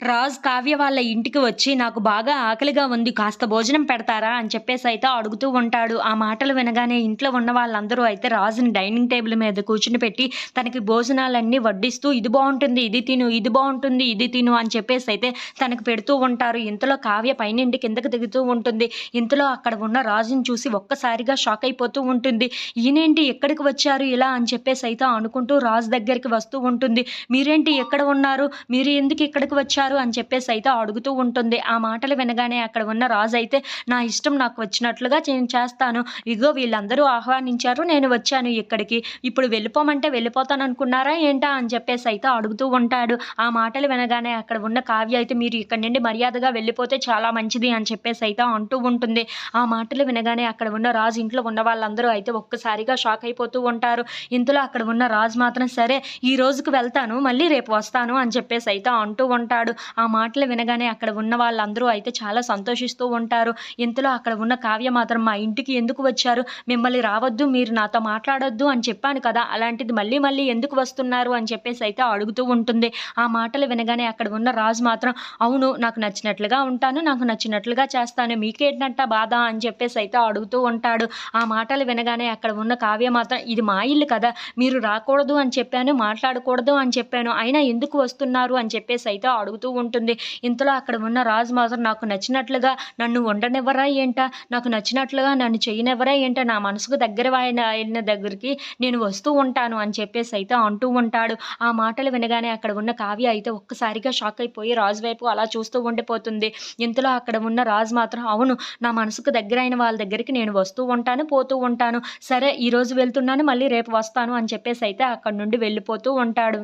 రాజ్ కావ్య వాళ్ళ ఇంటికి వచ్చి నాకు బాగా ఆకలిగా ఉంది కాస్త భోజనం పెడతారా? అని చెప్పేసి అయితే అడుగుతూ ఉంటాడు. ఆ మాటలు వినగానే ఇంట్లో ఉన్న వాళ్ళందరూ అయితే రాజుని డైనింగ్ టేబుల్ మీద కూర్చుని పెట్టి తనకి భోజనాలన్నీ వడ్డిస్తూ ఇది బాగుంటుంది ఇది తిను ఇది బాగుంటుంది ఇది తిను అని చెప్పేసి అయితే తనకు పెడుతూ ఉంటారు. ఇంతలో కావ్య పైనుండి కిందకు దిగుతూ ఉంటుంది. ఇంతలో అక్కడ ఉన్న రాజుని చూసి ఒక్కసారిగా షాక్ అయిపోతూ ఉంటుంది. ఈయనేంటి ఎక్కడికి వచ్చారు ఇలా? అని చెప్పేసి అయితే అనుకుంటూ రాజు దగ్గరికి వస్తూ ఉంటుంది. మీరేంటి ఎక్కడ ఉన్నారు? మీరు ఎందుకు ఇక్కడికి వచ్చారు? అని చెప్పేసి అయితే అడుగుతూ ఉంటుంది. ఆ మాటలు వినగానే అక్కడ ఉన్న రాజు అయితే నా ఇష్టం నాకు వచ్చినట్లుగా నేను చేస్తాను. ఇగో వీళ్ళందరూ ఆహ్వానించారు నేను వచ్చాను ఇక్కడికి. ఇప్పుడు వెళ్ళిపోమంటే వెళ్ళిపోతాను అనుకున్నారా ఏంటా? అని చెప్పేసి అయితే అడుగుతూ ఉంటాడు. ఆ మాటలు వినగానే అక్కడ ఉన్న కావ్య అయితే మీరు ఇక్కడి నుండి మర్యాదగా వెళ్ళిపోతే చాలా మంచిది అని చెప్పేసి అయితే అంటూ ఉంటుంది. ఆ మాటలు వినగానే అక్కడ ఉన్న రాజు ఇంట్లో ఉన్న వాళ్ళందరూ అయితే ఒక్కసారిగా షాక్ అయిపోతూ ఉంటారు. ఇంతలో అక్కడ ఉన్న రాజు మాత్రం సరే ఈ రోజుకు వెళ్తాను మళ్ళీ రేపు వస్తాను అని చెప్పేసి అయితే అంటూ ఉంటాడు. ఆ మాటలు వినగానే అక్కడ ఉన్న వాళ్ళందరూ అయితే చాలా సంతోషిస్తూ ఉంటారు. ఇంతలో అక్కడ ఉన్న కావ్య మాత్రం మా ఇంటికి ఎందుకు వచ్చారు? మిమ్మల్ని రావద్దు మీరు నాతో మాట్లాడొద్దు అని చెప్పాను కదా. అలాంటిది మళ్ళీ మళ్ళీ ఎందుకు వస్తున్నారు అని చెప్పేసి అయితే అడుగుతూ ఉంటుంది. ఆ మాటలు వినగానే అక్కడ ఉన్న రాజు మాత్రం అవును నాకు నచ్చినట్లుగా ఉంటాను నాకు నచ్చినట్లుగా చేస్తాను మీకేంటంట బాధ? అని చెప్పేసి అయితే అడుగుతూ ఉంటాడు. ఆ మాటలు వినగానే అక్కడ ఉన్న కావ్య మాత్రం ఇది మా ఇల్లు కదా మీరు రాకూడదు అని చెప్పాను మాట్లాడకూడదు అని చెప్పాను అయినా ఎందుకు వస్తున్నారు? అని చెప్పేసి అయితే అడుగుతూ ఉంటుంది. ఇంతలో అక్కడ ఉన్న రాజు మాత్రం నాకు నచ్చినట్లుగా నన్ను ఉండనివ్వరా ఏంట? నాకు నచ్చినట్లుగా నన్ను చేయనివ్వరా ఏంట? నా మనసుకు దగ్గర ఆయన ఆయన దగ్గరికి నేను వస్తూ ఉంటాను అని చెప్పేసి అయితే అంటూ ఉంటాడు. ఆ మాటలు వినగానే అక్కడ ఉన్న కావ్య అయితే ఒక్కసారిగా షాక్ అయిపోయి రాజు వైపు అలా చూస్తూ ఉండిపోతుంది. ఇంతలో అక్కడ ఉన్న రాజు మాత్రం అవును నా మనసుకు దగ్గర అయిన వాళ్ళ దగ్గరికి నేను వస్తూ ఉంటాను పోతూ ఉంటాను. సరే ఈరోజు వెళ్తున్నాను మళ్ళీ రేపు వస్తాను అని చెప్పేసి అయితే అక్కడ నుండి వెళ్ళిపోతూ ఉంటాడు.